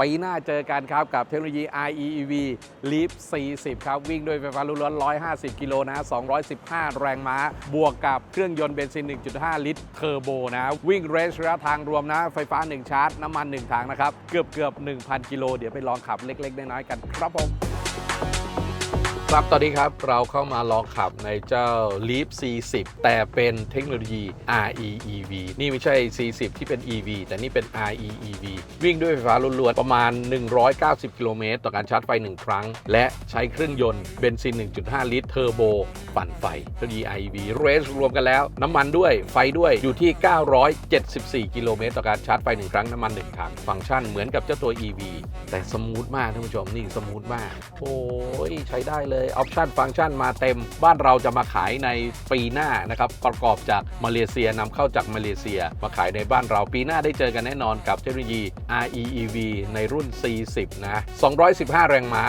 ปีหน้าเจอกันครับกับเทคโนโลยี IEEV Leap 40 ครับ วิ่งด้วยไฟฟ้าล้วน150 กิโลนะ 215 แรงม้า บวกกับเครื่องยนต์เบนซิน 1.5 ลิตรเทอร์โบนะ วิ่งเรสระยะทางรวมนะ ไฟฟ้า 1 ชาร์จ น้ำมัน 1 ถังนะครับ เกือบเกือบ 1,000 กิโล เดี๋ยวไปลองขับเล็ก ๆ น้อยๆกันครับผม ครับตอนนี้ครับเราเข้ามาลองขับในเจ้า Leap C10 แต่เป็นเทคโนโลยี REEV นี่ไม่ใช่ C10 ที่เป็น EV แต่นี่เป็น REEV วิ่งด้วยไฟฟ้าล้วนๆ ประมาณ 190 กิโลเมตรต่อการชาร์จไฟ 1 ครั้ง และใช้เครื่องยนต์เบนซิน 1.5 ลิตรเทอร์โบ ปั่นไฟเทคโนโลยี REEV เรสรวมกันแล้ว น้ำมันด้วยไฟด้วยอยู่ที่ 974 กิโลเมตรต่อการชาร์จไฟ 1 ครั้งน้ำมัน 1 ถังฟังก์ชันเหมือนกับเจ้าตัว EV แต่สมูทมากท่านผู้ชมนี่สมูทมากโอ้ยใช้ได้เลยออปชันฟังก์ชันมาเต็ม บ้านเราจะมาขายในปีหน้านะครับประกอบจากมาเลเซียนำเข้าจากมาเลเซีย มาขายในบ้านเราปีหน้าได้เจอกันแน่นอนกับเทคโนโลยี REEV ในรุ่น C10 นะ 215 แรงม้า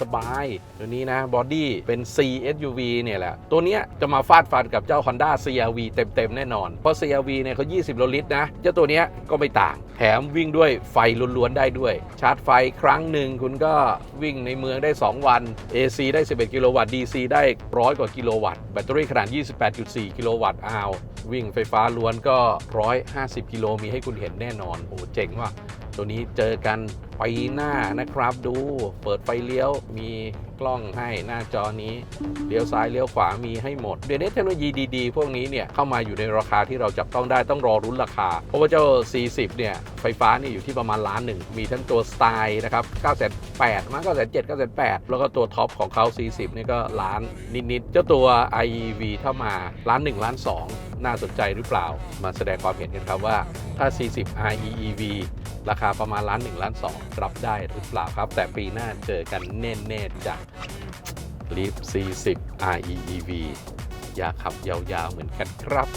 สบายๆตัวนี้นะบอดี้เป็น CSUV เนี่ยแหละ ตัวเนี้ยจะมาฟาดฟันกับเจ้า Honda CRV เต็มๆ แน่นอน เพราะ CRV เนี่ยเขา 20ลลิตรนะ เจ้าตัวเนี้ยก็ไม่ต่าง แถมวิ่งด้วยไฟล้วนๆ ได้ด้วย ชาร์จไฟครั้งหนึ่งคุณก็วิ่งในเมืองได้ 2 วัน AC ได้11 กิโลวัตต์ DC ได้ร้อยกว่ากิโลวัตต์ แบตเตอรี่ขนาด 28.4 กิโลวัตต์อาววิ่งไฟฟ้าล้วนก็ 150 กิโลมีให้คุณเห็นแน่นอนโอ้เจ๋งว่ะตัวนี้เจอกันไปหน้านะครับ ดูเปิดไฟเลี้ยวมีกล้องให้หน้าจอนี้เลี้ยวซ้ายเลี้ยวขวามีให้หมดเดี๋ยวนี้เทคโนโลยีดีๆ พวกนี้เนี่ยเข้ามาอยู่ในราคาที่เราจับต้องได้ต้องรอรุ้นราคา เพราะว่าเจ้า 40 เนี่ย ไฟฟ้านี่อยู่ที่ประมาณล้านหนึ่ง มีทั้งตัวสไตล์นะครับ9 8 0 0มั้ง9 7 9 8แล้วก็ตัวท็อปของเขา 40 นี่ก็ล้านนิดๆเจ้าตัว IEV ถ้ามาล้าน1ล้าน2น่าสนใจหรือเปล่า มาแสดงความเห็นกันครับว่าถ้า 40 REEV ราคาประมาณล้าน1ล้าน2รับได้หรือเปล่าครับ แต่ปีหน้าเจอกันแน่ๆจาก Leaf C10 REEV อยากขับยาวๆเหมือนกันครับ